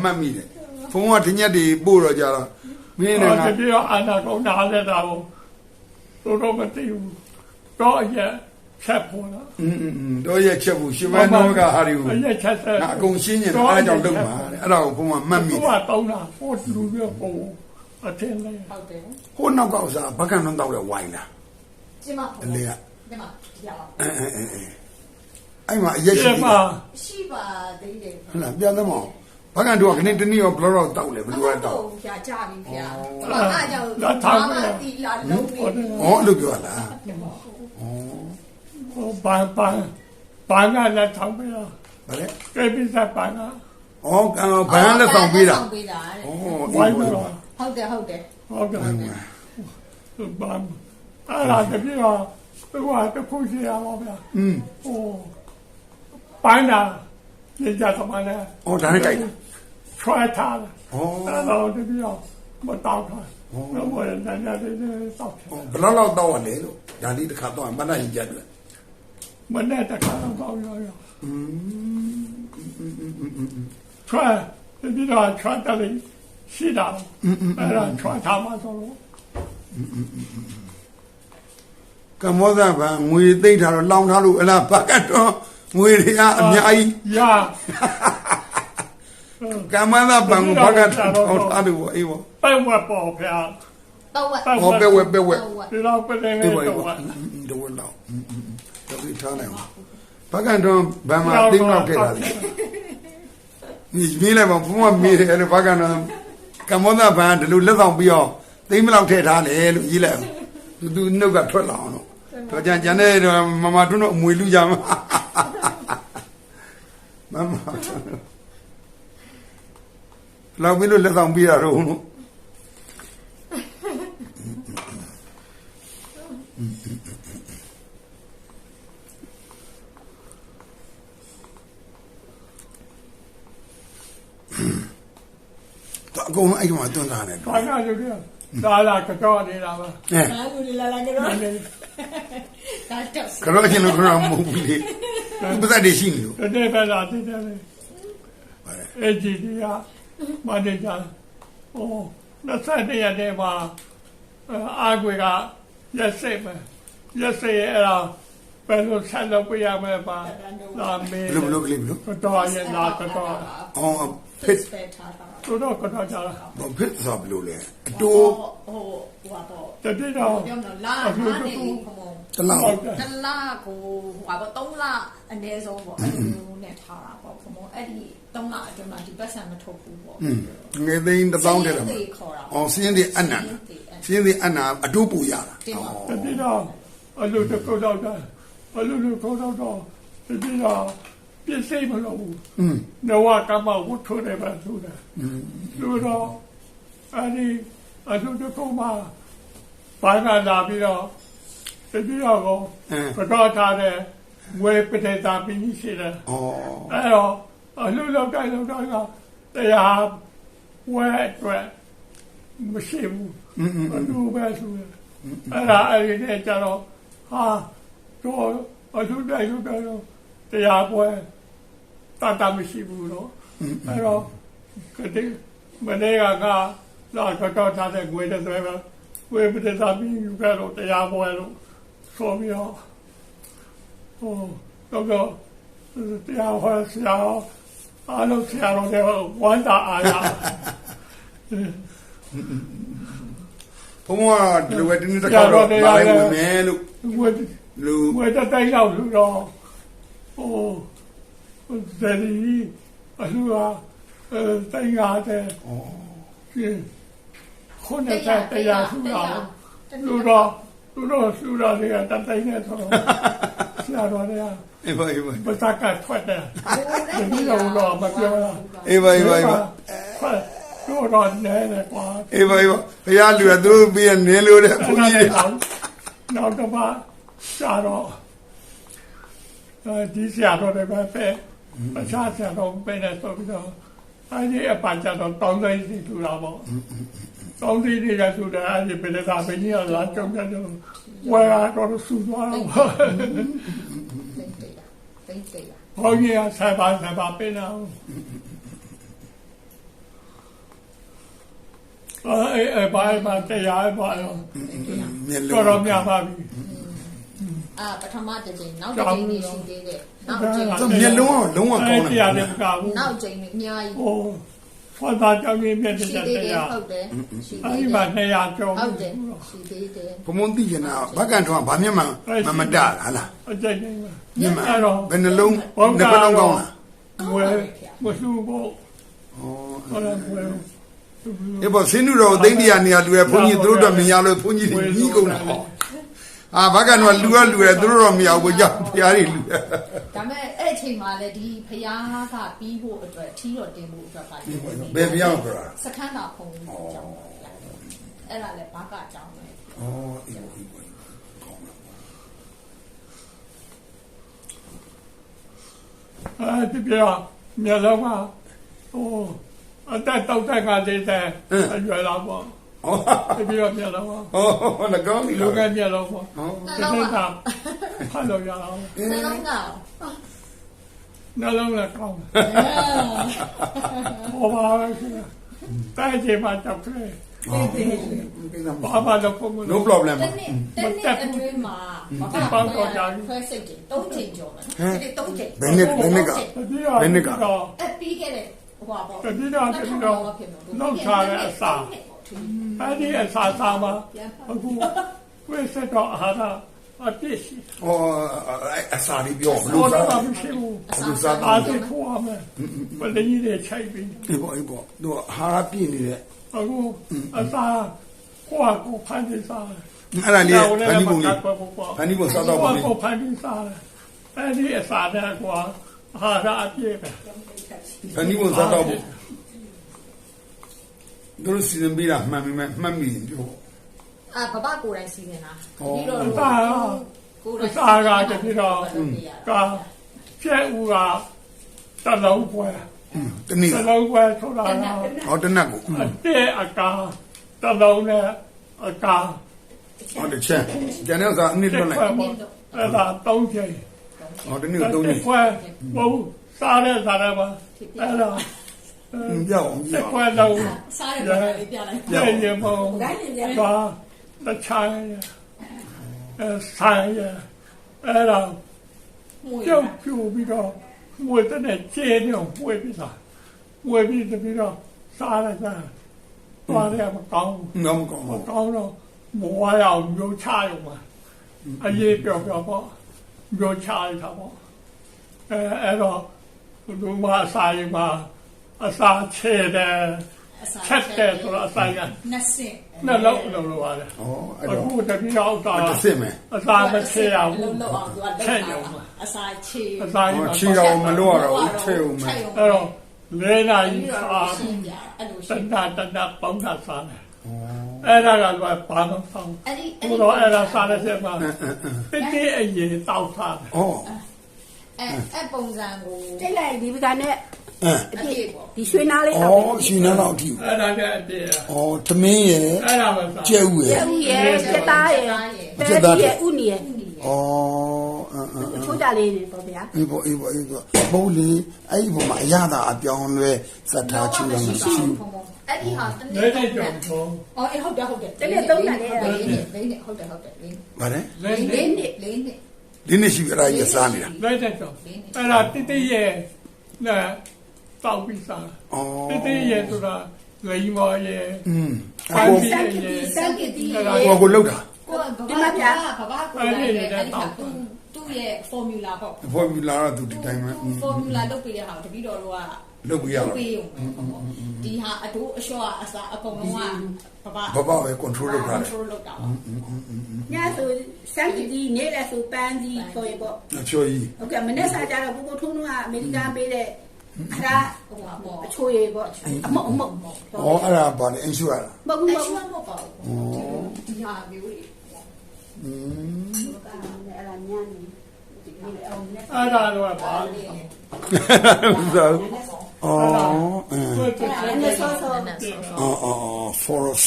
မှတ်မိတယ်ဘုံကတညက်တွေပို့တော့ကြတော့မင်းနဲ့ တော့ ငါ တတိယအနာကောင်းတာလည်းတော့တို့တော့မသိဘူးတော့အရက်ချက်ပေါ်လာ อืมอืมတော့ရဲ့ချက်ဘူးရှင်မနောကဟာဒီကို အရက်ချက်တဲ့ ငါအကုန်ရှင်းနေတယ်အားကြောင့်လုပ်မှာတဲ့အဲ့ဒါကိုဘုံကမှတ်မိ သူ တယ် ကတောင်းတာဟိုလူမျိုးပုံအထင်လဲ ဟုတ်တယ် ဟိုနောက်ကဥစားဘကန်တော့တောက်တဲ့ဝိုင်းလား ကျမ အလေက ကျမဒီလောက် အဲအဲအဲအဲအဲ့မှာအရက်ရှိ ဒီ သေး မှာ တယ် ရှိပါသေးတယ် ဟုတ်လားပြန်သမော ဘကန်တို့ကခဏတနည်းရောဘလောတော့တောက်လေဘယ်လိုလဲတောက်ဖျားကြပြီဖျားဘာမှကြောင့်ဘာမှတီလာလုံးနေဩအဲ့လိုပြောလားဟိုပန်းပန်းပန်းကလည်းထောင်းပြတာဗါလေကိပိစပန်းကဩကံဘန်လက်ဆောင်ပေးတာဆောင်ပေးတာတဲ့ဩဝိုင်းပြီးတော့ဟုတ်တယ်ဟုတ်တယ်ဟုတ်ကဲ့သူပန်းအဲ့ဒါတပြည့်တော့သူကတခုရှိရပါဗျာอืมဟိုပန်းတာညကြသမားလည်းဩဒါနဲ့ကြိုက်တာ ဆွဲထားတယ်ဩအဲ့တော့တပြည့်တော့မတောက်တာတော့ဘယ်နဲ့ညာလေးလေးတောက်တယ်ဘလောက်လောက်တောက်ရလဲလို့ဒါလေးတစ်ခါတော့မနှက်ရင်ကြက်တယ်မနဲ့တခါတော့တောက်ရောရောဆွဲတပြည့်တော့ဆွဲတယ်လေရှိတာအဲ့ဒါဆွဲထားမှဆိုလို့ကမောဇဗန်ငွေသိမ့်ထားတော့လောင်ထားလို့အလားဘကတော့ငွေတွေကအများကြီးရ ကမ္မသာဘန်ကိုဘကတော့ထားလို့အေးပေါ့ပဲဝက်ပေါ်ဖျားတော့ဝက်ဟောပဲဝဲပဲဝဲဒီတော့ပြနေနေအေးပေါ့အေးတော့ပေါ့ဒဝလောက်တော်ပြီထားလိုက်အောင်ဘကတော့ဘန်မှာသိမ့်လောက်ခဲ့တာလေဒီမင်းလည်းမဘုံကမေးတယ်အဲ့လိုဘကတော့ကမ္မောဇဗန်ဒီလိုလက်ဆောင်ပြီးတော့သိမ့်မလောက်ထည့်ထားတယ်လို့ရေးလိုက်အောင်သူသူနှုတ်ကထွက်လာအောင်တော့တော့ကြံကြံတဲ့မမတွန်းတော့အမွေလူကြမှာမမ လောက်ပြီးလို့လက်ဆောင်ပြီးတာတော့လို့တော့အကုန်လုံးအဲ့ဒီမှာတွန်းထားတယ်ဘာကရုပ်ရဒါလာကတော့နေတာပါအဲဘာလို့လာလာကြတော့ဒါတော့ကတော့ချင်းလို့ခရမဟုတ်ဘူးလေပဇတ်တွေရှိနေလို့တနေ့ပဲလာတည်တယ်လေပါလေအဲ့ဒီဒီက မနေကြဟို20ရက်တည်းမှာအာကွေကရက်စိတ်ပဲရက်စိတ်အဲ့ဒါဘယ်လိုဆက်လုပ်ပြရမလဲပါလာမေးဘလို့ဘလို့ကလေးဘလို့ကတော့ရဲ့လာကတော့အော် ဖစ်ပဲထားတာတို့တော့ကတော့ကြလားဘာဖစ်ဆိုဘလို့လဲအဟိုတိုးဟိုဟိုပေါ့တတိတော့ပြောမလို့လာမားနေပြီခမောတလောက်ဟုတ်ကဲ့တလကိုဟိုပေါ့3လအနည်းဆုံးပေါ့အဲ့လိုနဲ့ထားတာပေါ့ခမောအဲ့ဒီ3လအတွင်းမှာဒီပတ်စံမထုတ်ဘူးပေါ့ငယ်သိန်းတစ်သောင်းတဲ့မှာခေါ်တာအော်စင်းဒီအနန္တစင်းဒီအနန္တအတိုးပူရတာတင်ပါတတိတော့အလူတကုတ်တော့တာအလူလူကုတ်တော့တော့တတိတော့ ပြည့်စိတ်မလို့ဘူးอืมနဝကမဝုထုနေပါသူတာလူတော့အဲ့ဒီအလူတကုတ်မှာဘာကလာပြီးတော့တတိတော့ကိုကတော့ထားတဲ့ဝေပဒေတာပင်းကြီးရှိတယ်အော်အဲ့တော့အလူလောက်တိုင်းလောက်တိုင်းကတရားဝဲအတွက်မရှိဘူးအလူပဲဆိုရအဲ့ဒါအဲ့ဒီနဲ့ကျတော့ဟာတော့အလူတိုင်းလောက်တိုင်း တော့တရားပွဲတတ်တာမရှိဘူးတော့အဲ့တော့ကတိမနေ့ကကလာကတော့ထားတဲ့ငွေတဲ့ဆိုတော့ဝေပဒေသာပြီးယူခဲ့တော့တရားပွဲလို့ဆိုပြီးတော့ဟိုတော့တော့တရားဟောဆရာအားလုံးဆရာတော်တွေဝမ်းသာအားရဘုံကဒီလိုပဲတင်းတစ်ခါတော့လာလိုက်ဝင်မယ်လို့ဝေလူဝေတတိုင်းရောက်လို့တော့ ဟိုဇယ်ဒီအလှူအားအဲတိုင်းကားတဲ့ရှင်ခုနကတရားထူတာလူတော့လူတော့ထူတာတွေကတတိုင်းနဲ့ဆိုတော့ဆရာတော်တွေကအေးပါအေးပါပစကထွက်တယ်ဒီလိုတော့မပြောလားအေးပါအေးပါအေးပါထွက်တို့တော့နဲတယ်ကွာအေးပါအေးပါဘုရားလူကသူတို့ပြီးရနင်းလို့တဲ့ဘုန်းကြီးတွေနောက်တော့မှရှာတော့အဲ ဒီဆရာတော်တွေပဲပဲအချားဆရာတော်ပဲနဲ့ဆိုပြီးတော့အဲဒီအပန်ကြတော့တောင်းသိစီထူတာပေါ့တောင်းသိတွေကထူတာအဲဒီပြည်သာဘင်းကြီးကလာကြုံကြတော့ဝါတော့ဆူသွားတော့တိတ်တိတ်တိတ်တိတ်ဘုန်းကြီးကဆက်ပါဆက်ပါပေးတော့အဲအဲဘာမှတရားပါတော့မျက်တော်လုံးတော်များပါပြီ အာပထမတစ်ချိန်နောက်တစ်ချိန်နေရှိသေးတယ်နောက်တစ်ချိန်သူမျက်လုံးကလုံးဝကောင်းတတယ်ရာလည်းမကဘူးနောက်ချိန်အများကြီးဟိုဖောသားကြောင့်မြင့်တဲ့ရှိတသေးတယ်ရားဟုတ်တယ်ရှိအဲ့သေးဒီတယ်မှာ200ကျော်ဟုတ်တယ်ရှိသေးတယ်ဘုံဘုံသိကျင်တာဘက်ကန်ထွန်းကဘာမျက်မှန်မမတလားလားအကျဉ်းချင်းပါမျက်မှန်အဲ့တော့ဘယ်နှလုံးနှစ်ဖက်လုံးကောင်းလားဝယ်မလှူဖို့ဩဟောလာဝယ်အေးပေါ့စင်းနူတော်သိန်းတရာနေရာလူရဘုန်းကြီးသူတို့တော့မရလို့ဘုန်းကြီးတွေကြီးကုန်တာဟော အာဘက်ကန်ထွန်းကလူရလူရသူတို့တော့မရဘူးကြောက်ဖျားတွေလူရဒါမဲ့အဲ့အချိန်မှာလည်းဒီဖျားကပြီးဖို့အတွက်ထီးတော်တင်ဖို့အတွက်ကလည်းဘယ်ပြောင်းကြတာစခန်းတော်ဖုံကြီးကြောင်းအဲ့ဒါလည်းဘာကအကြောင်းလဲဩအေးပေါ့အေးပေါ့ကောင်းတာအဲဒီပြောမျက်လုံးကဟိုအတက်တောက်တက်ကလေးတဲ့အရွယ်လောက်ပေါ့ ဩဒီပြောမျက်လုံးကဩလကောင်းပြီလူလို့ကမျက်လုံးပေါ့ဩဒီကိစ္စဖတ်လို့ရအောင်နှလုံးကနှလုံးလည်းကောင်းတယ်ဟောပါပဲခင်ဗျတိုက်ကြမှာတော့ပြည့်ဘာမှတော့ပုံမ no လို့ problem တနေ့တနေ့အတွင်းမှာဘာကခွဲစိတ်တယ်၃ချိန်ကျော်တယ်ဒီ၃ချိန်ဘယ်နှစ်ဘယ်နှစ်ကတတိယတော့အဲ့ပြီးခဲ့တဲ့ဟိုပါပေါ့တတိယတော့တတိယတော့လောက်ထားတဲ့အစာ အဲ့ဒီအစာစာမှာအခုဝိစတော့အာဟာရအပြည့်ရှိဩအစာလေးပြောဘဘောလို့တော့စားမရှိဘူးလူစားအာတော့တိဖို့ရမယ်ဘယ်လိုကြီးတွေချိုက်ပြီးအေးပေါ့အေးပေါ့သူဟာရပြည့်နေတဲ့အခုအစာကိုယ့်ကိုဖန်တီးစားအဲ့ဒါလေးဖန်တီးပုံလေးဖဖန်တီးပုံစားတော့ပုံလေးကိုဖန်တီးစားအဲ့ဒီအစာတဲ့ကွာအာဟာရအပြည့်ပဲဖန်တီးပုံစားတော့ပုံ တို့စီစဉ်ပြီးတာမှန်ပြီမှန်ပြီပြောအာဘဘကိုယ်တိုင်စီစဉ်တာဒီတော့အစာကကိုယ်အတိုင်စာကတပြည့်တော့ကကျဲဦးကတလုံးပွဲတနည်းတလုံးပွဲဆိုတာကဟောတနက်ကိုအတဲ့အကာတလုံးနဲ့အကာဟောတချက်ကျန်တဲ့ဥစားအနည်းတစ်တော့လိုက်ခွဲပေါ့အဲ့ဒါသုံးချိန်ဟောတနည်းသုံးတစ်နေခွဲဘုံစားတဲ့စားတဲ့ပါအဲ့ဒါ ပြောင်းအောင်တစ်ပြောခွဲလုံးစားရတယ်လေးပြလိုက်ပြည့်ရင်ဘုံကတချာရအဲဆိုင်ရအဲ့ဒါမှုရကြောက်ပြူပြီးတော့မွေတဲ့ကျဲနေမွေပြီးသားမွေပြီးတပြီးတော့စားရတာသွားရမကောင်းငေါမကောင်းမဘူးကောင်းတော့မောရအောင်မျိုးချရုံမှာအရေးပြောပြောပေါ့မျိုးချရတာပေါ့အဲအဲ့တော့လူမအစာရင်မှာ အစာချဲတယ်ချက်တယ်ဆိုတော့အစာကနှစ်ဆင့်နှလုံးလုံးလိုပါတယ်ဟောအဲ့အတော့ခုတပြီးတော့အစာတစ်စစ်မယ်အစာမချဲရဘူးလုံးလုံးအောင်သူကလက်ထားအစာချေအစာရင်ဟောချီတော်မလို့ရတော့ဘူးထဲအောင်မယ်အဲ့တော့လဲနာကြီးပြီးစာတော့ရှင်းပြအဲ့လိုတရှင်းဏ္ဍတဏ္ဍပေါင်းတာစားတယ်အဲ့ဒါကတော့ဘာမှမဆောင်အဲ့ဒီဘူးတော့အဲ့ဒါစားတဲ့ချက်မှာတိတိအရင်တောက်စားတယ်ဟောအဲ့အဲ့ပုံစံကိုတိတ်လိုက်ဒီပကနဲ့ အဲအပြည့်ပေါ့ဒီရွှေနာလေးဩတော့ရှင်နာတော့အထိအဲ့ဒါကအတည်းဩသမင်းရဲ့အဲ့ဒါမှစားကျဲဥရဲ့ကျဦးရဲ့ကျက်သားရဲ့ပဲကြီးရဲ့ဥနီရဲ့ဩအင်းအင်းချိုးကြလေးတွေပေါ့ဗျာအေးပေါ့အေးပေါ့အေးပေါ့ဘုံလေအဲ့ဒီပုံမှာအရသာအပြောင်းလဲစက်ထားချူတယ်မရှိဘူးအဲ့ဒီဟာတလဲနေ့တဲ့ကြောင့်တော့အော်အေးဟုတ်တယ်ဟုတ်တယ်လေးနဲ့လေးဟုတ်တယ်ဟုတ်တယ်လေးဗါတယ်လဲလေးနဲ့လေးနဲ့ဒီနေ့ရှိပြီအဲ့ဒါကြီးစားနေတာလဲတဲ့ကြောင့်အဲ့ဒါတိတိရဲ့နဲ့ တောက်ပြီးစားဩတိတိရဲ့ဆိုတာလိမ္မာရဲ့อืมဖန်အခုပြီးရဲ့စံကတိအဲ့ဒါကိုကိုလောက်တာကိုကဘာဘာဘာကိုလည်းအဲ့ဒီဟာသူသူ့ရဲ့ formula ပေါ့ဖော်မြူလာတော့သူဒီတိုင်းပဲ formula လုပ်ပေးတဲ့ဟာတပည့်တော်တို့ကလုပ်ပြီးရလုပ်တော့ပေးရုံဒီဟာအတိုးအလျှော့အစားအကုန်လုံးကဘာဘဘပဲ control လုပ်ထားတယ် control လုပ်တာညဆိုစံတီနေလဲဆိုပန်းကြီးဆိုရပေါ့အချောကြီးဟုတ်ကဲ့မနေ့စားကြတော့ကိုကိုထုံးကအမေရိကန်ပေးတဲ့ ခရဟိုပါပေါ့အချိုးရေပေါ့အမအမအမဩအဲ့ဒါဘာလဲအင်ရှူရလားမဟုတ်ဘူးအင်ရှူမဟုတ်ပါဘူးဩဒီဟာမျိုးတွေอืมအဲ့ဒါညံ့နေအဲ့ဒါတော့ပါဆိုဩအဲဆောဆောဩဩ for us